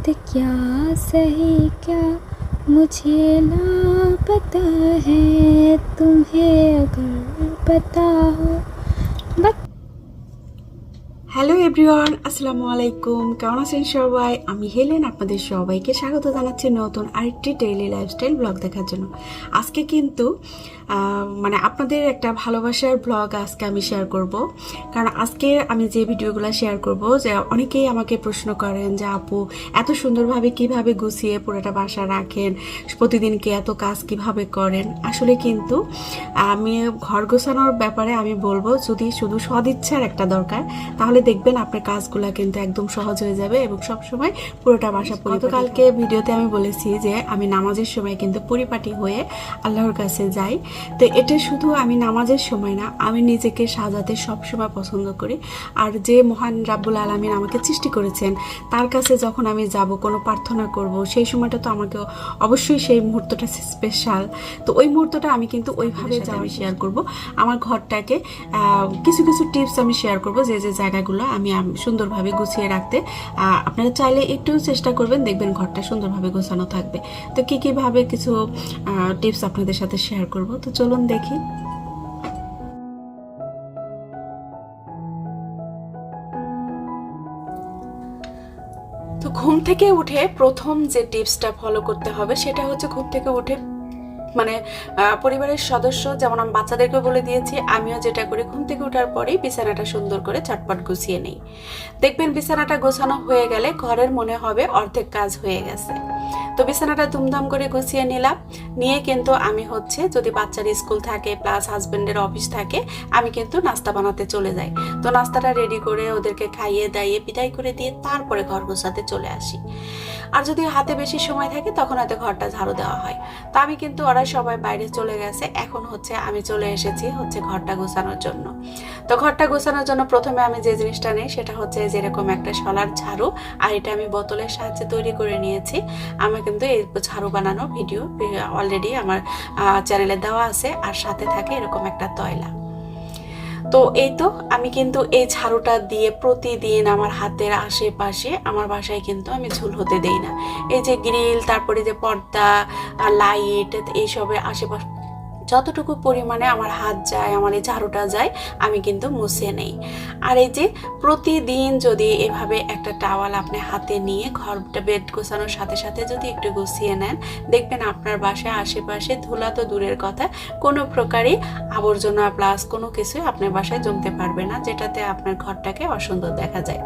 वक्त क्या सही क्या मुझे ना पता है तुम्हें अगर पता हो बत হ্যালো এভরিওয়ান আসসালামু আলাইকুম কেমন আছেন সবাই আমি হেলেন আপনাদের সবাইকে স্বাগত জানাচ্ছি নতুন আরেকটি ডেইলি লাইফস্টাইল ব্লগ দেখার জন্য আজকে কিন্তু আহ, মানে আপনাদের একটা ভালোবাসার ব্লগ আজকে আমি শেয়ার করব। কারণ আজকে আমি যে ভিডিওগুলো শেয়ার করব, যে অনেকেই আমাকে প্রশ্ন করেন যে, আপু, এত সুন্দরভাবে কীভাবে গুছিয়ে পুরোটা বাসা রাখেন? প্রতিদিনকে এত কাজ কীভাবে করেন? আসলে কিন্তু আমি ঘর গোছানোর ব্যাপারে আমি বলব, যদি শুধু সদিচ্ছার একটা দরকার, তাহলে দেখবেন আপনার কাজগুলো কিন্তু একদম সহজ হয়ে যাবে এবং সবসময় পুরোটা বাসা গতকালকে ভিডিওতে আমি বলেছি যে, আমি নামাজের সময় কিন্তু পরিপাটি হয়ে আল্লাহর কাছে যাই। তো এটা শুধু আমি নামাজের সময় না আমি নিজেকে সাজাতে সবসময় পছন্দ করি। আর যে মহান রাব্বুল আলমিন আমাকে সৃষ্টি করেছেন তার কাছে যখন আমি যাব কোনো প্রার্থনা করব সেই সময়টা তো আমাকে অবশ্যই সেই মুহূর্তটা স্পেশাল তো ওই মুহূর্তটা আমি কিন্তু ওইভাবে আমি শেয়ার করব। আমার ঘরটাকে কিছু কিছু টিপস আমি শেয়ার করব যে যে জায়গাগুলো আমি সুন্দরভাবে গুছিয়ে রাখতে। আপনারা চাইলে একটু চেষ্টা করবেন দেখবেন ঘরটা সুন্দরভাবে গোছানো থাকবে। তো কী কীভাবে কিছু টিপস আপনাদের সাথে শেয়ার করব? তো চলুন দেখি। তো ঘুম থেকে উঠে প্রথম যে টিপসটা ফলো করতে হবে, সেটা হচ্ছে ঘুম থেকে উঠে মানে পরিবারের সদস্য, যেমন আমি বাচ্চাদেরকে বলে দিয়েছি, আমিও যেটা করি, ঘুম থেকে ওঠার পরেই বিছানাটা সুন্দর করে চটপট গুছিয়ে নেই। দেখবেন বিছানাটা গোছানো হয়ে গেলে ঘরের মনে হবে অর্ধেক কাজ হয়ে গেছে। তো বিছানাটা ধুমধাম করে গুছিয়ে নিলাম। নিয়ে কিন্তু আমি হচ্ছে, যদি বাচ্চার স্কুল থাকে, প্লাস হাজবেন্ডের অফিস থাকে, আমি কিন্তু নাস্তা বানাতে চলে যাই। তো নাস্তাটা রেডি করে ওদেরকে খাইয়ে দাইয়ে বিদায় করে দিয়ে তারপরে ঘর গোছাতে চলে আসি। আর যদি হাতে বেশি সময় থাকে, তখন হয়তো ঘরটা ঝাড়ু দেওয়া হয়। তো আমি কিন্তু, ওরা সবাই বাইরে চলে গেছে। এখন হচ্ছে আমি চলে এসেছি হচ্ছে ঘরটা গোছানোর জন্য। তো ঘরটা গোছানোর জন্য প্রথমে আমি যে জিনিসটা নেই, সেটা হচ্ছে যেরকম একটা শলার ঝাড়ু, আর এটা আমি বোতলের সাহায্যে তৈরি করে নিয়েছি। আমি কিন্তু এই ঝাড়ু বানানো ভিডিও অলরেডি আমার চ্যানেলে দেওয়া আছে। আর সাথে থাকে এরকম একটা তয়লা। তো এই তো, আমি কিন্তু এই ঝাড়ুটা দিয়ে প্রতিদিন আমার হাতের আশেপাশে, আমার বাসায় কিন্তু আমি ঝুল হতে দেই না। এই যে গ্রিল তারপরে যে পর্দা লাইট এইসবের আশেপাশে যতটুকু পরিমাণে আমার হাত যায়, আমার এই ঝাড়ুটা যায়, আমি কিন্তু মুছে নেই। আর এই যে প্রতিদিন যদি এভাবে একটা টাওয়াল আপনি হাতে নিয়ে ঘরটা বেড গোছানোর সাথে সাথে যদি একটু গুছিয়ে নেন, দেখবেন আপনার বাসায় আশেপাশে ধুলা তো দূরের কথা, কোনো প্রকারই আবর্জনা প্লাস কোনো কিছুই আপনার বাসায় জমতে পারবে না, যেটাতে আপনার ঘরটাকে অসুন্দর দেখা যায়।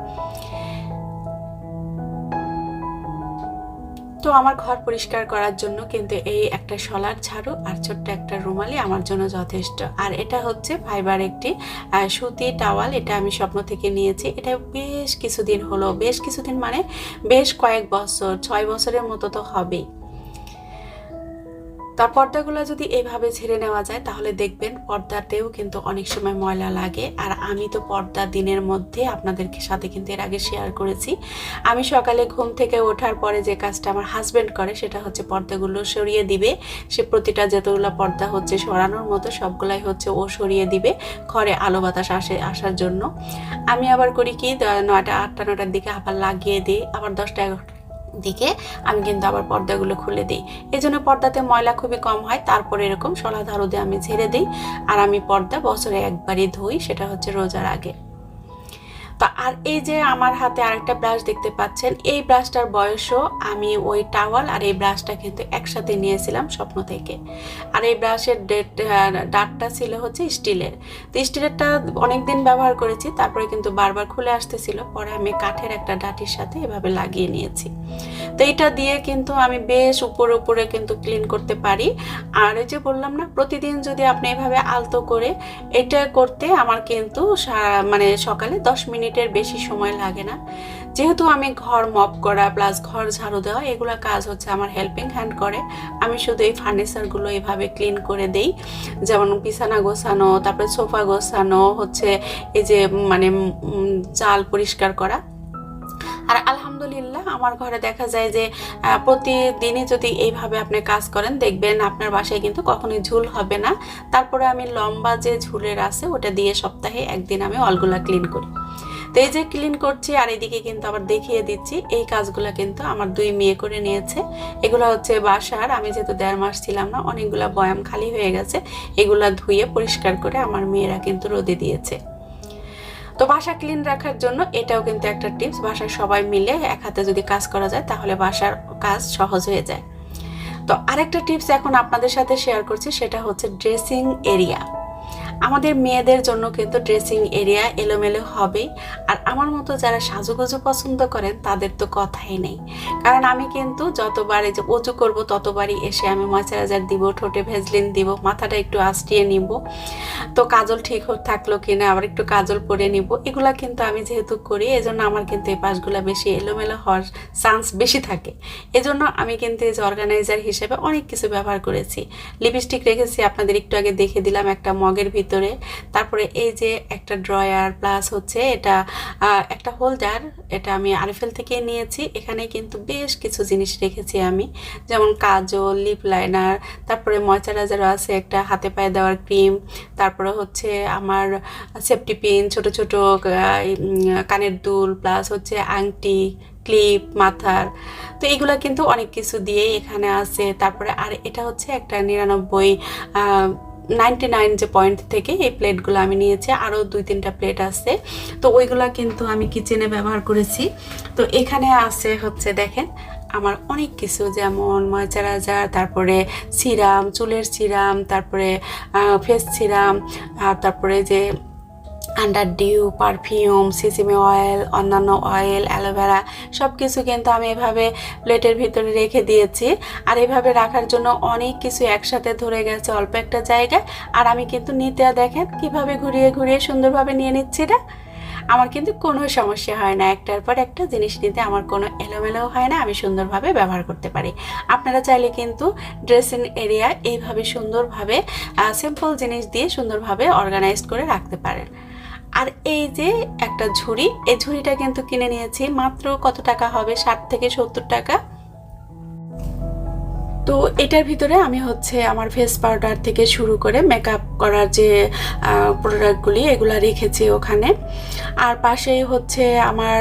তো আমার ঘর পরিষ্কার করার জন্য কিন্তু এই একটা শলার ঝাড়ু আর ছোট্ট একটা রুমালি আমার জন্য যথেষ্ট। আর এটা হচ্ছে ফাইবার একটি সুতি টাওয়াল, এটা আমি স্বপ্ন থেকে নিয়েছি। এটা বেশ কিছুদিন হলো, বেশ কিছুদিন মানে বেশ কয়েক বছর, ছয় বছরের মতো তো হবেই। তার পর্দাগুলো যদি এভাবে ছেড়ে নেওয়া যায়, তাহলে দেখবেন পর্দাতেও কিন্তু অনেক সময় ময়লা লাগে। আর আমি তো পর্দা দিনের মধ্যে আপনাদের সাথে কিন্তু এর আগে শেয়ার করেছি। আমি সকালে ঘুম থেকে ওঠার পরে যে কাজটা আমার হাজব্যান্ড করে, সেটা হচ্ছে পর্দাগুলো সরিয়ে দিবে। সে প্রতিটা যতগুলো পর্দা হচ্ছে সরানোর মতো, সবগুলাই হচ্ছে ও সরিয়ে দিবে ঘরে আলো বাতাস আসে, আসার জন্য। আমি আবার করি কি নয়টা আটটা নটার দিকে আবার লাগিয়ে দিই। আবার দশটা এগারোটার দিকে আমি কিন্তু আবার পর্দাগুলো খুলে দিই। এই জন্য পর্দাতে ময়লা খুবই কম হয়, তারপর এরকম শলা ধারু দিয়ে আমি ঝেড়ে দিই। আর আমি পর্দা বছরে একবারই ধুই, সেটা হচ্ছে রোজার আগে। তো আর এই যে আমার হাতে আরেকটা ব্রাশ দেখতে পাচ্ছেন, এই ব্রাশটার বয়সও আমি ওই টাওয়াল আর এই ব্রাশটা কিন্তু একসাথে নিয়েছিলাম স্বপ্ন থেকে। আর এই ব্রাশের ডেট ডাটটা ছিল হচ্ছে স্টিলের তো স্টিলেরটা অনেক দিন ব্যবহার করেছি, তারপরে কিন্তু বারবার খুলে আসতেছিল, পরে আমি কাঠের একটা ডাটির সাথে এভাবে লাগিয়ে নিয়েছি। তো এটা দিয়ে কিন্তু আমি বেশ উপরে উপরে কিন্তু ক্লিন করতে পারি। আর এই যে বললাম না, প্রতিদিন যদি আপনি এভাবে আলতো করে এটা করতে আমার কিন্তু মানে সকালে দশ মিনিটের বেশি সময় লাগে না। যেহেতু আমি ঘর মপ করা প্লাস ঘর ঝাড়ু দেওয়া, এগুলো কাজ হচ্ছে আমার হেল্পিং হ্যান্ড করে। আমি শুধু এই ফার্নিচারগুলো এভাবে ক্লিন করে দেই। যেমন বিছানা গোছানো, তারপরে সোফা গোছানো, হচ্ছে এই যে মানে চাল পরিষ্কার করা। আর আলহামদুলিল্লাহ আমার ঘরে দেখা যায় যে প্রতিদিনই যদি এইভাবে আপনি কাজ করেন, দেখবেন আপনার বাসায় কিন্তু কখনোই ঝুল হবে না। তারপরে আমি লম্বা যে ঝুলের আছে, ওটা দিয়ে সপ্তাহে একদিন আমি অলগুলা ক্লিন করি। তো এই যে ক্লিন করছি আর এদিকে কিন্তু আবার দেখিয়ে দিচ্ছি, এই কাজগুলো কিন্তু আমার দুই মেয়ে করে নিয়েছে। এগুলো হচ্ছে বাসার, আমি যেহেতু দেড় মাস ছিলাম না, অনেকগুলো বয়াম খালি হয়ে গেছে, এগুলা ধুয়ে পরিষ্কার করে আমার মেয়েরা কিন্তু রোদে দিয়েছে। তো বাসা ক্লিন রাখার জন্য এটাও কিন্তু একটা টিপস, বাসার সবাই মিলে এক হাতে যদি কাজ করা যায়, তাহলে বাসার কাজ সহজ হয়ে যায়। তো আরেকটা টিপস এখন আপনাদের সাথে শেয়ার করছি, সেটা হচ্ছে ড্রেসিং এরিয়া। আমাদের মেয়েদের জন্য কিন্তু ড্রেসিং এরিয়া এলোমেলো হবেই আর আমার মতো যারা সাজুগুজু পছন্দ করেন, তাদের তো কথাই নেই। কারণ আমি কিন্তু যতবারই যে অজু করব, ততবারই এসে আমি ময়শ্চারাইজার দিব, ঠোঁটে ভেজলিন দিব, মাথাটা একটু আস্টিয়ে নিব। তো কাজল ঠিক থাকল কিনা, আবার একটু কাজল পরে নিব। এগুলা কিন্তু আমি যেহেতু করি, এজন্য আমার কিন্তু এই পাশগুলো বেশি এলোমেলো হওয়ার চান্স বেশি থাকে। এজন্য আমি কিন্তু এই যে অর্গানাইজার হিসেবে অনেক কিছু ব্যবহার করেছি। লিপস্টিক রেখেছি, আপনাদের একটু আগে দেখে দিলাম একটা মগের ভিতরে। তারপরে এই যে একটা ড্রয়ার প্লাস হচ্ছে এটা একটা হোল্ডার, এটা আমি আরএফএল থেকে নিয়েছি। এখানে কিন্তু বেশ কিছু জিনিস রেখেছি আমি, যেমন কাজল, লিপ লাইনার, তারপরে ময়শ্চারাইজারও আছে একটা হাতে পায়ে দেওয়ার ক্রিম, তারপরে হচ্ছে আমার সেফটি পিন, ছোট ছোট কানের দুল, প্লাস হচ্ছে আংটি, ক্লিপ, মাথার। তো এগুলা কিন্তু অনেক কিছু দিয়েই এখানে আছে। তারপরে আর এটা হচ্ছে একটা নিরানব্বই নাইনটি নাইন যে পয়েন্ট থেকে এই প্লেটগুলো আমি নিয়েছি, আরও দুই তিনটা প্লেট আছে। তো ওইগুলা কিন্তু আমি কিচেনে ব্যবহার করেছি। তো এখানে আছে হচ্ছে, দেখেন, আমার অনেক কিছু, যেমন ময়চারাজার, তারপরে সিরাম, চুলের সিরাম, তারপরে ফেস সিরাম, আর তারপরে যে আন্ডার ডিউ পারফিউম সিসিমি অয়েল অন্যান্য অয়েল অ্যালোভেরা সব কিছু কিন্তু আমি এভাবে প্লেটের ভিতরে রেখে দিয়েছি। আর এভাবে রাখার জন্য অনেক কিছু একসাথে ধরে গেছে অল্প একটা জায়গায়। আর আমি কিন্তু নিতে দেখেন কীভাবে ঘুরিয়ে ঘুরিয়ে সুন্দরভাবে নিয়ে নিচ্ছি না আমার কিন্তু কোনো সমস্যা হয় না, একটার পর একটা জিনিস নিতে আমার কোনো এলোমেলোও হয় না, আমি সুন্দরভাবে ব্যবহার করতে পারি। আপনারা চাইলে কিন্তু ড্রেসিং এরিয়া এইভাবে সুন্দরভাবে সিম্পল জিনিস দিয়ে সুন্দরভাবে অর্গানাইজ করে রাখতে পারেন। আর এই যে একটা ঝুড়ি, এই ঝুড়িটা কিন্তু কিনে নিয়েছি। মাত্র কত টাকা হবে? ষাট থেকে সত্তর টাকা। তো এটার ভিতরে আমি হচ্ছে আমার ফেস পাউডার থেকে শুরু করে মেকআপ করার যে প্রোডাক্টগুলি এগুলা রেখেছি ওখানে। আর পাশেই হচ্ছে আমার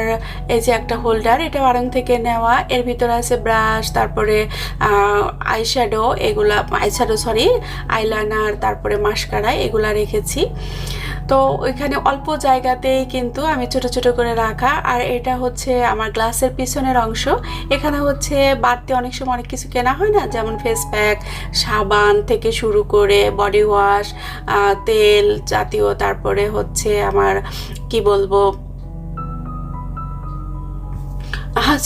এই যে একটা হোল্ডার এটা আরং থেকে নেওয়া। এর ভিতরে আছে ব্রাশ তারপরে আইশ্যাডো এগুলা আইশ্যাডো সরি আইলাইনার তারপরে মাস্কারা এগুলা রেখেছি। তো ওইখানে অল্প জায়গাতেই কিন্তু আমি ছোট ছোট করে রাখা। আর এটা হচ্ছে আমার গ্লাসের পিছনের অংশ। এখানে হচ্ছে বাড়তি অনেক সময় অনেক কিছু কেনা হয় না? যেমন ফেস প্যাক সাবান থেকে শুরু করে বডি ওয়াশ তেল জাতীয়, তারপরে হচ্ছে আমার, কি বলব?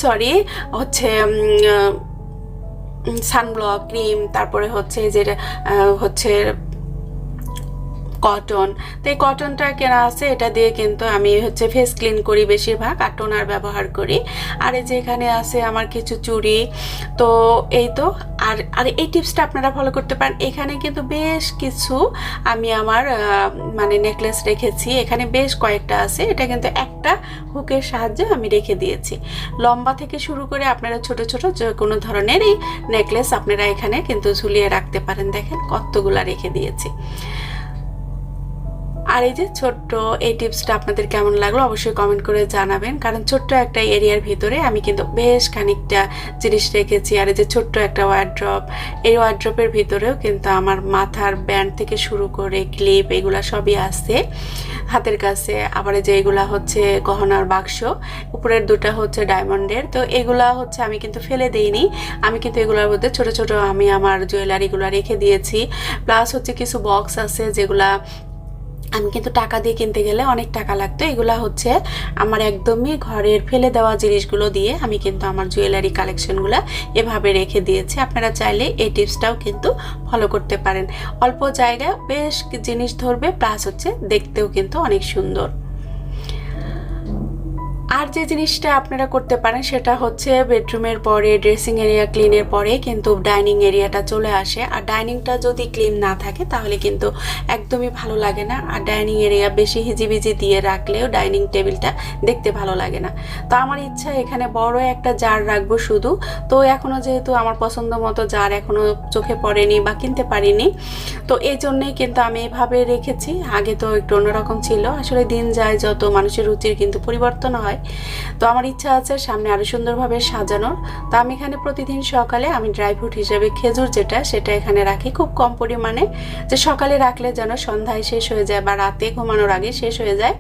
সরি হচ্ছে সানব্লক ক্রিম তারপরে হচ্ছে যেটা হচ্ছে কটন তো এই কটনটা কেনা আছে, এটা দিয়ে কিন্তু আমি হচ্ছে ফেস ক্লিন করি বেশিরভাগ, আর টোনার ব্যবহার করি। আর এই যে এখানে আছে আমার কিছু চুড়ি, তো এই তো। আর আর এই টিপসটা আপনারা ফলো করতে পারেন। এখানে কিন্তু বেশ কিছু আমি আমার মানে নেকলেস রেখেছি। এখানে বেশ কয়েকটা আছে, এটা কিন্তু একটা হুকের সাহায্যে আমি রেখে দিয়েছি। লম্বা থেকে শুরু করে আপনারা ছোট ছোট যে কোনো ধরনেরই নেকলেস আপনারা এখানে কিন্তু ঝুলিয়ে রাখতে পারেন। দেখেন কতগুলা রেখে দিয়েছি। আর এই যে ছোট্ট এই টিপসটা আপনাদের কেমন লাগল অবশ্যই কমেন্ট করে জানাবেন। কারণ ছোট্ট একটা এরিয়ার ভিতরে আমি কিন্তু বেশ খানিকটা জিনিস রেখেছি। আর এই যে ছোট্ট একটা ওয়ার্ড্রপ এই ওয়ার্ড্রপের ভিতরেও কিন্তু আমার মাথার ব্যান্ড থেকে শুরু করে ক্লিপ এগুলা সবই আছে। হাতের কাছে আবার যে এগুলা হচ্ছে গহনার বাক্স, উপরের দুটা হচ্ছে ডায়মন্ডের তো এগুলা হচ্ছে আমি কিন্তু ফেলে দেইনি। আমি কিন্তু এগুলোর মধ্যে ছোট ছোট আমি আমার জুয়েলারিগুলো রেখে দিয়েছি। প্লাস হচ্ছে কিছু বক্স আছে যেগুলা আমি কিন্তু টাকা দিয়ে কিনতে গেলে অনেক টাকা লাগতো। এগুলো হচ্ছে আমার একদমই ঘরের ফেলে দেওয়া জিনিসগুলো দিয়ে আমি কিন্তু আমার জুয়েলারি কালেকশনগুলো এভাবে রেখে দিয়েছি। আপনারা চাইলে এই টিপসটাও কিন্তু ফলো করতে পারেন। অল্প জায়গায় বেশ জিনিস ধরবে প্লাস হচ্ছে দেখতেও কিন্তু অনেক সুন্দর। আর যে জিনিসটা আপনারা করতে পারেন সেটা হচ্ছে বেডরুমের পরে ড্রেসিং এরিয়া ক্লিনের পরে কিন্তু ডাইনিং এরিয়াটা চলে আসে। আর ডাইনিংটা যদি ক্লিন না থাকে তাহলে কিন্তু একদমই ভালো লাগে না। আর ডাইনিং এরিয়া বেশি হিজিবিজি দিয়ে রাখলেও ডাইনিং টেবিলটা দেখতে ভালো লাগে না। তো আমার ইচ্ছা এখানে বড় একটা জার রাখব শুধু। তো এখনও যেহেতু আমার পছন্দ মতো জার এখনও চোখে পড়েনি বা কিনতে পারিনি, তো এই জন্যেই কিন্তু আমি এভাবে রেখেছি। আগে তো একটু অন্যরকম ছিল। আসলে দিন যায়, যত মানুষের রুচির কিন্তু পরিবর্তন হয় তো আমার ইচ্ছা আছে সামনে আরও সুন্দরভাবে সাজানোর। তো আমি এখানে প্রতিদিন সকালে আমি ড্রাই ফ্রুট হিসেবে খেজুর যেটা, সেটা এখানে রাখি খুব কম পরিমাণে। যে সকালে রাখলে যেন সন্ধ্যায় শেষ হয়ে যায় বা রাতে ঘুমানোর আগে শেষ হয়ে যায়,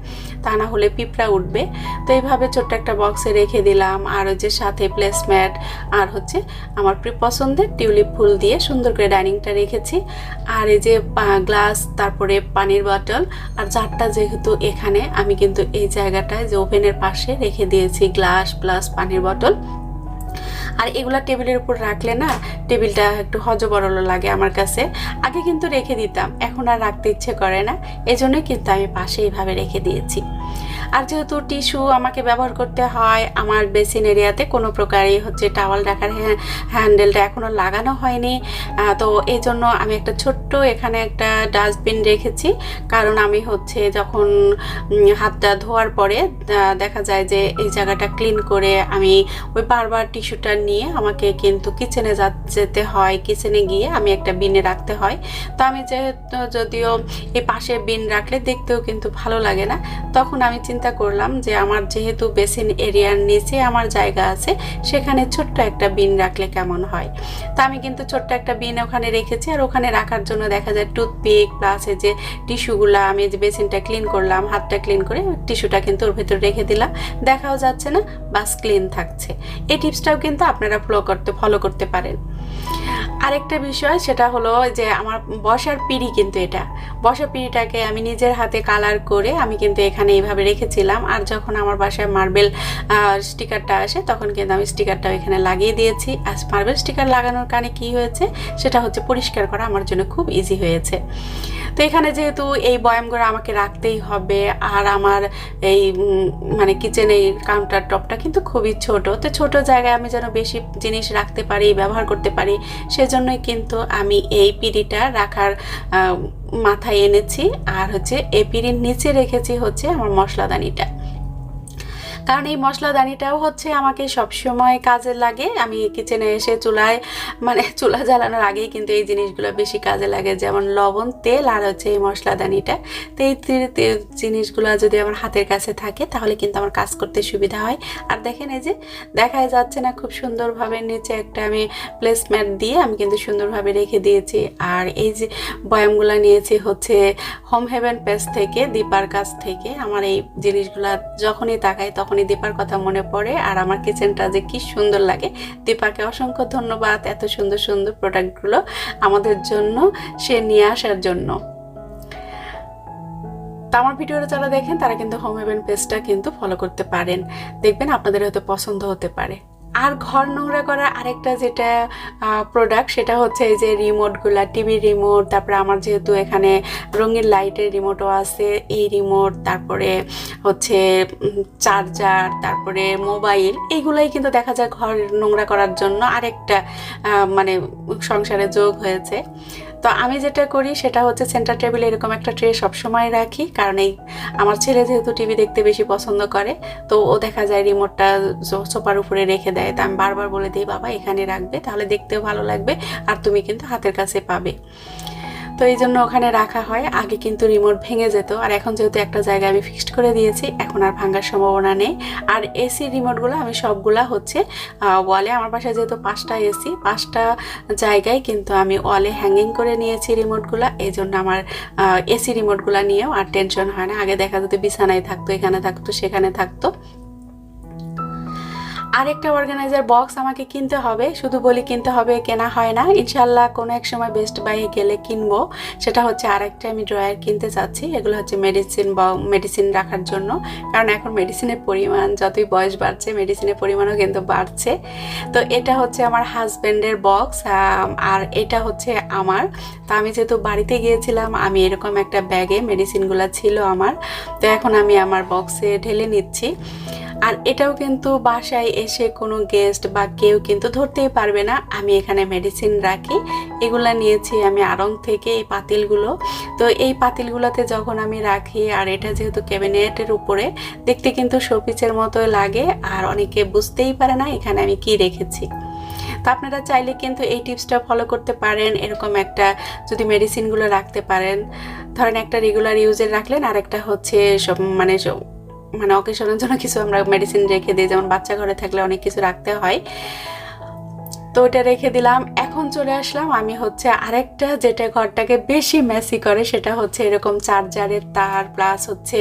তা না হলে পিঁপড়া উঠবে। তো এইভাবে ছোট্ট একটা বক্সে রেখে দিলাম। আর যে সাথে প্লেসম্যাট আর হচ্ছে আমার পছন্দের টিউলিপ ফুল দিয়ে সুন্দর করে ডাইনিংটা রেখেছি। আর এই যে গ্লাস, তারপরে পানির বটল আর জারটা যেহেতু এখানে, আমি কিন্তু এই জায়গাটায় যে ওভেনের পাশে রেখে দিয়েছি গ্লাস প্লাস পানির বটল আর এগুলা টেবিলের উপর রাখলে না, টেবিলটা একটু হজবরল লাগে আমার কাছে। আগে কিন্তু রেখে দিতাম, এখন আর রাখতে ইচ্ছে করে না। এজন্যই কিন্তু আমি পাশে এইভাবে রেখে দিয়েছি। আর যেহেতু টিস্যু আমাকে ব্যবহার করতে হয়, আমার বেসিন এরিয়াতে কোনো প্রকারই হচ্ছে টাওয়াল রাখার হ্যান্ডেলটা এখনও লাগানো হয়নি। তো এই জন্য আমি একটা ছোট্ট এখানে একটা ডাস্টবিন রেখেছি। কারণ আমি হচ্ছে যখন হাতটা ধোয়ার পরে দেখা যায় যে এই জায়গাটা ক্লিন করে আমি ওই বারবার টিস্যুটা নিয়ে আমাকে কিন্তু কিচেনে যেতে হয়। কিচেনে গিয়ে আমি একটা বিনে রাখতে হয়। তো আমি যেহেতু যদিও এই পাশে বিন রাখলে দেখতেও কিন্তু ভালো লাগে না, তখন আমি চিন্তা করলাম যে আমার যেহেতু বেসিন এরিয়ার নিচে আমার জায়গা আছে, সেখানে ছোট্ট একটা বিন রাখলে কেমন হয়? তা আমি কিন্তু ছোট্ট একটা বিন ওখানে রেখেছি আর ওখানে রাখার জন্য দেখা যায় টুথপিক প্লাস যে টিস্যুগুলো আমি যে বেসিনটা ক্লিন করলাম, হাতটা ক্লিন করে টিস্যুটা কিন্তু ওর ভেতর রেখে দিলাম। দেখাও যাচ্ছে না, বাস ক্লিন থাকছে। এই টিপসটাও কিন্তু আপনারা ফলো করতে ফলো করতে পারেন। আরেকটা বিষয় সেটা হলো যে আমার বসার পিড়ি কিন্তু এটা। বসার পিড়িটাকে আমি নিজের হাতে কালার করে আমি কিন্তু এখানে এইভাবে রেখেছিলাম। আর যখন আমার বাসায় মার্বেল স্টিকারটা আসে, তখন কিন্তু আমি স্টিকারটাও এখানে লাগিয়ে দিয়েছি। আর মার্বেল স্টিকার লাগানোর কারণে কি হয়েছে? সেটা হচ্ছে পরিষ্কার করা আমার জন্য খুব ইজি হয়েছে। তো এখানে যেহেতু এই বয়ামগুলো আমাকে রাখতেই হবে, আর আমার এই মানে কিচেনে কাউন্টার টপটা কিন্তু খুবই ছোট। তো ছোট জায়গায় আমি যেন বেশি জিনিস রাখতে পারি, ব্যবহার করতে পারি, সেজন্যই কিন্তু আমি এই পিঁড়িটা রাখার মাথায় এনেছি আর হচ্ছে এপিরের নিচে রেখেছি হচ্ছে আমার মশলাদানিটা। কারণ এই মশলাদানিটাও হচ্ছে আমাকে সবসময় কাজে লাগে। আমি কিচেনে এসে চুলায় মানে চুলা জ্বালানোর আগেই কিন্তু এই জিনিসগুলো বেশি কাজে লাগে, যেমন লবণ, তেল আর হচ্ছে এই মশলাদানিটা। তো এই জিনিসগুলো যদি আমার হাতের কাছে থাকে, তাহলে কিন্তু আমার কাজ করতে সুবিধা হয়। আর দেখেন এই যে, দেখাই যাচ্ছে না খুব সুন্দরভাবে নিচে একটা আমি প্লেসম্যাট দিয়ে আমি কিন্তু সুন্দরভাবে রেখে দিয়েছি। আর এই যে বয়ামগুলো নিয়েছি হচ্ছে হোম হেভেন পেজ থেকে দীপার কাছ থেকে। আমার এই জিনিসগুলো যখনই তাকাই তখনই দীপার কথা মনে পড়ে আর আমার কিচেনটা যে কি সুন্দর লাগে। দীপাকে অসংখ্য ধন্যবাদ এত সুন্দর সুন্দর প্রোডাক্টগুলো আমাদের জন্য, সে নিয়ে আসার জন্য। তো আমার ভিডিওটা যারা দেখেন, তারা কিন্তু হোম হেভেন পেজটা কিন্তু ফলো করতে পারেন। দেখবেন আপনাদের হয়তো পছন্দ হতে পারে। আর ঘর নোংরা করার আরেকটা যেটা প্রোডাক্ট সেটা হচ্ছে এই যে রিমোটগুলা টিভির রিমোট তারপরে আমার যেহেতু এখানে রঙিন লাইটের রিমোটও আছে, এই রিমোট তারপরে হচ্ছে চার্জার তারপরে মোবাইল এইগুলাই কিন্তু দেখা যায় ঘর নোংরা করার জন্য আরেকটা মানে সংসারে যোগ হয়েছে। তো আমি যেটা করি সেটা হচ্ছে সেন্টার টেবিলে এরকম একটা ট্রে সবসময় রাখি। কারণ এই আমার ছেলে যেহেতু টিভি দেখতে বেশি পছন্দ করে, তো ও দেখা যায় রিমোটটা সোফার উপরে রেখে দেয়। তা আমি বারবার বলে দিই, বাবা, এখানে রাখবে, তাহলে দেখতেও ভালো লাগবে, আর তুমি কিন্তু হাতের কাছে পাবে। তো এই জন্য ওখানে রাখা হয়। আগে কিন্তু রিমোট ভেঙে যেত। আর এখন যেহেতু একটা জায়গায় আমি ফিক্সড করে দিয়েছি, এখন আর ভাঙার সম্ভাবনা নেই। আর এসি রিমোটগুলো আমি সবগুলা হচ্ছে ওয়ালে আমার বাসায় যেহেতু পাঁচটা এসি পাঁচটা জায়গায় কিন্তু আমি ওয়ালে হ্যাঙ্গিং করে নিয়েছি রিমোটগুলো এই জন্য আমার এসি রিমোটগুলো নিয়েও আর টেনশন হয় না। আগে দেখা যেত বিছানায় থাকতো, এখানে থাকতো, সেখানে থাকতো। আরেকটা অর্গানাইজার বক্স আমাকে কিনতে হবে, শুধু বলি কিনতে হবে, কেনা হয় না। ইনশাল্লাহ কোনো এক সময় বেস্ট বাইয়ে গেলে কিনবো। সেটা হচ্ছে আরেকটা আমি ড্রয়ার কিনতে চাচ্ছি, এগুলো হচ্ছে মেডিসিন বা মেডিসিন রাখার জন্য। কারণ এখন মেডিসিনের পরিমাণ, যতই বয়স বাড়ছে মেডিসিনের পরিমাণও কিন্তু বাড়ছে। তো এটা হচ্ছে আমার হাজব্যান্ডের বক্স আর এটা হচ্ছে আমার। তো আমি যেহেতু বাড়িতে গিয়েছিলাম, আমি এরকম একটা ব্যাগে মেডিসিনগুলো ছিল আমার। তো এখন আমি আমার বক্সে ঢেলে নিচ্ছি। আর এটাও কিন্তু বাসায় এসে কোনো গেস্ট বা কেউ কিন্তু ধরতেই পারবে না। আমি এখানে মেডিসিন রাখি। এগুলা নিয়েছি আমি আড়ং থেকে এই পাতিলগুলো। তো এই পাতিলগুলোতে যখন আমি রাখি, আর এটা যেহেতু ক্যাবিনেটের উপরে, দেখতে কিন্তু শোপিসের মতোই লাগে আর অনেকে বুঝতেই পারে না এখানে আমি কি রেখেছি। তো আপনারা চাইলে কিন্তু এই টিপসটা ফলো করতে পারেন। এরকম একটা যদি মেডিসিনগুলো রাখতে পারেন। ধরেন একটা রেগুলার ইউজের রাখলেন আর একটা হচ্ছে সব মানে মানে অকেশনের জন্য কিছু আমরা মেডিসিন রেখে দিই, যেমন বাচ্চা ঘরে থাকলে অনেক কিছু রাখতে হয়। তো ওটা রেখে দিলাম। এখন চলে আসলাম। আমি হচ্ছে আরেকটা যেটা ঘরটাকে বেশি মেসি করে, সেটা হচ্ছে এরকম চার্জারের তার প্লাস হচ্ছে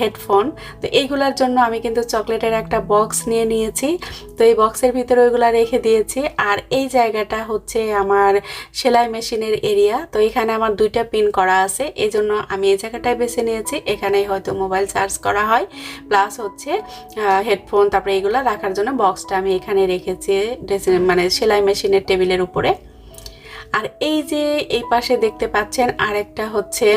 হেডফোন তো এইগুলার জন্য আমি কিন্তু চকলেটের একটা বক্স নিয়ে নিয়েছি। তো এই বক্সের ভিতরে ওইগুলো রেখে দিয়েছি। আর এই জায়গাটা হচ্ছে আমার সেলাই মেশিনের এরিয়া তো এখানে আমার দুইটা পিন করা আছে। এই জন্য আমি এই জায়গাটায় বেছে নিয়েছি। এখানেই হয়তো মোবাইল চার্জ করা হয়। প্লাস হচ্ছে হেডফোন তারপরে এইগুলো রাখার জন্য বক্সটা আমি এখানে রেখেছি। ড্রেসিং মানে সেলাই মেশিনের টেবিলের উপরে। আর এই যে এই পাশে দেখতে পাচ্ছেন আরেকটা হচ্ছে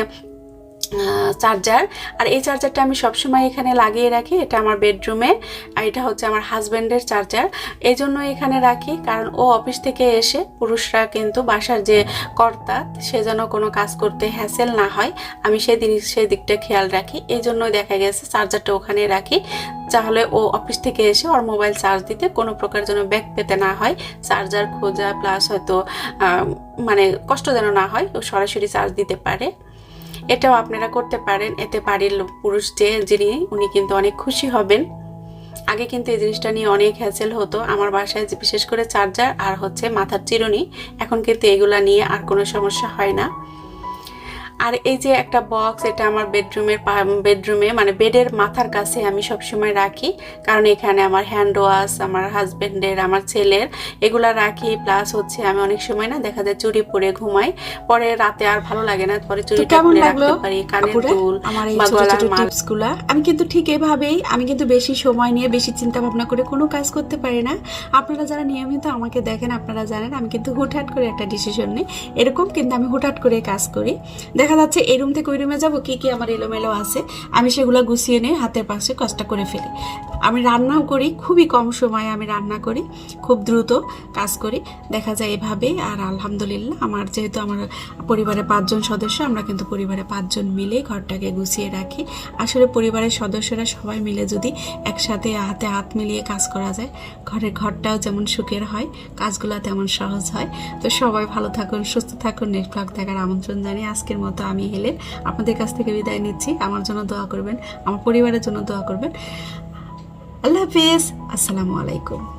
চার্জার আর এই চার্জারটা আমি সবসময় এখানে লাগিয়ে রাখি, এটা আমার বেডরুমে আর এটা হচ্ছে আমার হাজব্যান্ডের চার্জার এই জন্য এখানে রাখি, কারণ ও অফিস থেকে এসে পুরুষরা কিন্তু বাসার যে কর্তা, সে যেন কোনো কাজ করতে হ্যাসেল না হয়। আমি সেই দিন সেই দিকটা খেয়াল রাখি। এই জন্য দেখা গেছে চার্জারটা ওখানে রাখি তাহলে ও অফিস থেকে এসে ওর মোবাইল চার্জ দিতে কোনো প্রকার যেন ব্যাগ পেতে না হয়। চার্জার খোঁজা প্লাস হয়তো মানে কষ্ট যেন না হয়, ও সরাসরি চার্জ দিতে পারে। এটাও আপনারা করতে পারেন। এতে বাড়ির পুরুষ যে, যিনি, উনি কিন্তু অনেক খুশি হবেন। আগে কিন্তু এই জিনিসটা নিয়ে অনেক হ্যাসেল হতো। আমার বাসায় বিশেষ করে চার্জার আর হচ্ছে মাথার চিরুনি, এখন কিন্তু এগুলা নিয়ে আর কোনো সমস্যা হয় না। আর এই যে একটা বক্স এটা আমার বেডরুমের বেডরুমে মানে বেডের মাথার কাছে আমি সবসময় রাখি। কারণ এখানে আমার হ্যান্ড ওয়াশ আমার হাজবেন্ডের আমার ছেলের এগুলা রাখি। প্লাস হচ্ছে আমি অনেক সময় না দেখা যায় চুরি পরে ঘুমাই। পরে রাতে আর ভালো লাগে না পরে তো চুরিটা কেমন লাগল রাখতে পারি। কানের দুল আমার এই ছোট ছোট মালা। আমি কিন্তু ঠিক এভাবেই আমি কিন্তু বেশি সময় নিয়ে বেশি চিন্তা ভাবনা করে কোনো কাজ করতে পারি না। আপনারা যারা নিয়মিত আমাকে দেখেন আপনারা জানেন আমি কিন্তু হুটহাট করে একটা ডিসিশন নিই। এরকম কিন্তু আমি হুটহাট করে কাজ করি। দেখা যাচ্ছে এই রুম থেকে ওই রুমে যাব, কি কি আমার এলোমেলো আছে, আমি সেগুলো গুছিয়ে নিয়ে হাতের পাশে কাজটা করে ফেলি। আমি রান্নাও করি, খুবই কম সময়ে আমি রান্না করি, খুব দ্রুত কাজ করি, দেখা যায় এভাবে আর আলহামদুলিল্লাহ আমার যেহেতু আমার পরিবারে পাঁচজন সদস্য, আমরা কিন্তু পরিবারে পাঁচজন মিলে ঘরটাকে গুছিয়ে রাখি। আসলে পরিবারের সদস্যরা সবাই মিলে যদি একসাথে হাতে হাত মিলিয়ে কাজ করা যায়, ঘরের ঘরটাও যেমন সুখের হয়, কাজগুলো তেমন সহজ হয়। তো সবাই ভালো থাকুন, সুস্থ থাকুন নেক্সট ব্লগ দেখার আমন্ত্রণ জানিয়ে আজকের মতো আমি হেলেন আপনাদের কাছ থেকে বিদায় নিচ্ছি। আমার জন্য দোয়া করবেন, আমার পরিবারের জন্য দোয়া করবেন। আল্লাহ হাফিজ। আসসালামু আলাইকুম।